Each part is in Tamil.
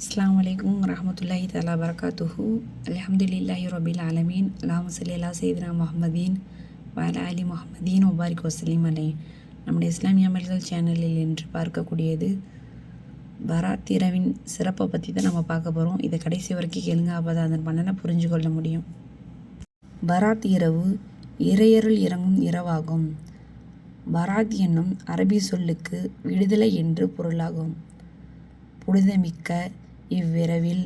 அஸ்லாம் அலைக்கும் ரஹமத்துல்லாஹி தலா வரகாத்துஹு அலமதுல்லாஹி ரபில் ஆலமீன் அல்லாஹும்ம ஸல்லி அலா முகமதீன் முஹம்மதீன் அலி முகமதீன் வபாரிக் வசலீம் அலை நம்முடைய இஸ்லாமிய அமல்கள் சேனலில் என்று பார்க்கக்கூடியது பராத் இரவின் சிறப்பை பற்றி தான் நம்ம பார்க்க போகிறோம் இதை கடைசி வரைக்கும் கேளுங்க அப்போ தான் அதன் பலனை புரிஞ்சு கொள்ள முடியும். பராத் இரவு இறையருள் இறங்கும் இரவாகும். பராத் என்னும் அரபி சொல்லுக்கு விடுதலை என்று பொருளாகும். புனிதமிக்க இவ்விரவில்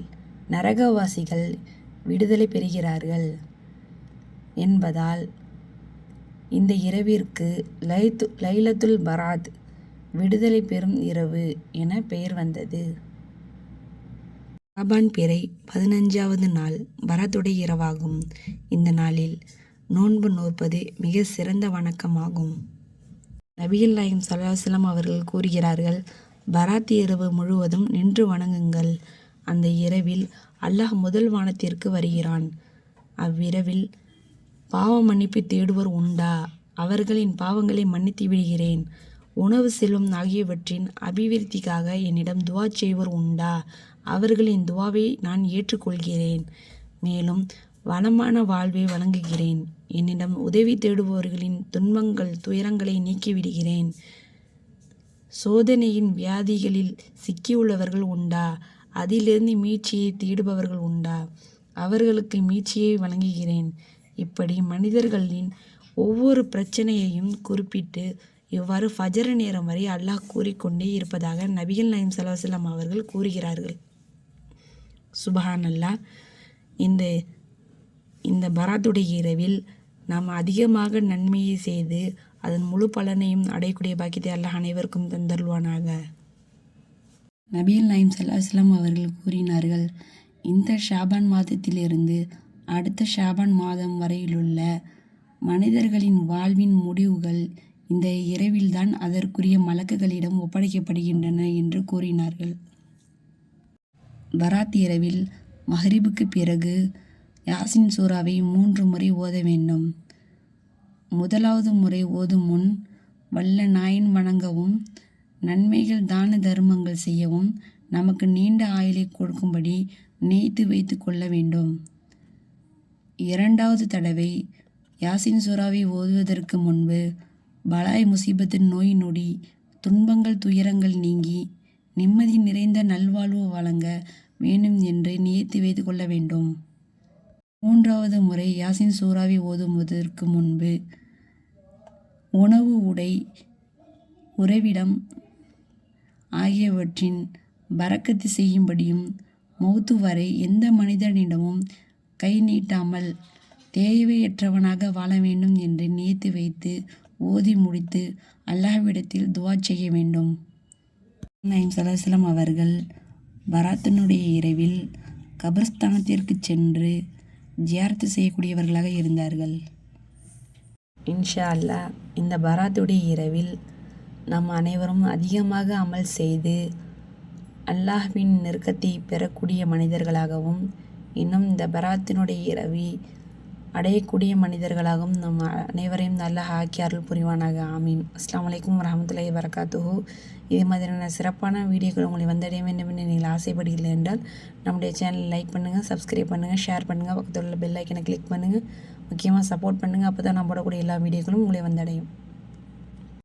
நரகவாசிகள் விடுதலை பெறுகிறார்கள் என்பதால் இந்த இரவிற்கு லைத்து லைலத்துல் பராத் விடுதலை பெறும் இரவு என பெயர் வந்தது. ஷாபான் பிறை பதினஞ்சாவது நாள் பரத்துடைய இரவாகும். இந்த நாளில் நோன்பு நோற்பது மிக சிறந்த வணக்கமாகும். நபிகள் நாயகம் சலாசலம் அவர்கள் கூறுகிறார்கள் பராத் இரவு முழுவதும் நின்று வணங்குங்கள். அந்த இரவில் அல்லாஹ் முதல் வானத்திற்கு வருகிறான். அவ்விரவில் பாவ மன்னிப்பு தேடுவோர் உண்டா? அவர்களின் பாவங்களை மன்னித்து விடுகிறேன். உணவு செல்வம் ஆகியவற்றின் அபிவிருத்திக்காக என்னிடம் துவா செய்வோர் உண்டா? அவர்களின் துவாவை நான் ஏற்றுக்கொள்கிறேன். மேலும் வளமான வாழ்வை வழங்குகிறேன் என்னிடம் உதவி தேடுபவர்களின் துன்பங்கள் துயரங்களை நீக்கிவிடுகிறேன் சோதனையின் வியாதிகளில் சிக்கியுள்ளவர்கள் உண்டா? அதிலிருந்து மீட்சியை தேடுபவர்கள் உண்டா? அவர்களுக்கு மீட்சியை வழங்குகிறேன். இப்படி மனிதர்களின் ஒவ்வொரு பிரச்சனையையும் குறிப்பிட்டு இவ்வாறு ஃபஜர நேரம் வரை அல்லாஹ் கூறிக்கொண்டே இருப்பதாக நபிகள் நயம் சல்லாஹம் அவர்கள் கூறுகிறார்கள். சுபஹான் அல்லாஹ் இந்த இந்த பராத்துடைய இரவில் நாம் அதிகமாக நன்மையை செய்து அதன் முழு பலனையும் அடையக்கூடிய பாக்கியத்தை அல்லாஹ் அனைவருக்கும் தந்தருவானாக நபியல் நாயிம் சல்லாஸ்லாம் அவர்கள் கூறினார்கள் இந்த ஷாபான் மாதத்திலிருந்து அடுத்த ஷாபான் மாதம் வரையிலுள்ள மனிதர்களின் வாழ்வின் முடிவுகள் இந்த இரவில்தான் அதற்குரிய மலக்குகளிடம் ஒப்படைக்கப்படுகின்றன என்று கூறினார்கள். பராத் இரவில் மஹரிபுக்கு பிறகு யாசின் சூறாவை மூன்று முறை ஓத வேண்டும். முதலாவது முறை ஓதும் முன் வல்ல நாயின் வணங்கவும் நன்மைகள் தான தர்மங்கள் செய்யவும் நமக்கு நீண்ட ஆயுளை கொடுக்கும்படி நினைத்து வைத்து கொள்ள வேண்டும். இரண்டாவது தடவை யாசின் சுறாவை ஓதுவதற்கு முன்பு பலாய் முசீபத்தின் நோய் நொடி துன்பங்கள் துயரங்கள் நீங்கி நிம்மதி நிறைந்த நல்வாழ்வு வழங்க வேண்டும் என்று நியத்தி வைத்து கொள்ள வேண்டும். மூன்றாவது முறை யாசின் சூறாவை ஓதுவதற்கு முன்பு உணவு உடை உறைவிடம் ஆகியவற்றின் பறக்கத்து செய்யும்படியும் மௌத்து வரை எந்த மனிதனிடமும் கை நீட்டாமல் தேவையற்றவனாக வாழ வேண்டும் என்று நியத்து வைத்து ஓதி முடித்து அல்லாஹ்விடத்தில் துவா செய்ய வேண்டும். நயம் சலாசலம் அவர்கள் பராத்தனுடைய இரவில் கபர்ஸ்தானத்திற்கு சென்று ஜியார்த்து செய்யக்கூடியவர்களாக இருந்தார்கள். இன்ஷா அல்லா இந்த பராத்துடைய இரவில் நாம் அனைவரும் அதிகமாக அமல் செய்து அல்லாஹ்வின் நெருக்கத்தை பெறக்கூடிய மனிதர்களாகவும் இன்னும் இந்த பராத்தினுடைய இரவி அடையக்கூடிய மனிதர்களாகவும் நம் அனைவரையும் நல்ல ஹாக்கி அருள் புரிவானாக. ஆமீன். அஸ்லாம் வலைக்கம் வரமத்துல்லாஹி வரகாத்துஹு இதே மாதிரியான சிறப்பான வீடியோக்கள் உங்களை வந்தடைய வேண்டும் என்று நீங்கள் ஆசைப்படுகிறீர்கள் என்றால் நம்முடைய சேனலை லைக் பண்ணுங்கள் சப்ஸ்கிரைப் பண்ணுங்கள் ஷேர் பண்ணுங்கள் பக்கத்தில் உள்ள பெல் ஐக்கனை கிளிக் பண்ணுங்கள் முக்கியமாக சப்போர்ட் பண்ணுங்கள் அப்போ தான் நான் போடக்கூடிய எல்லா வீடியோக்களும் உங்களை வந்தடையும்.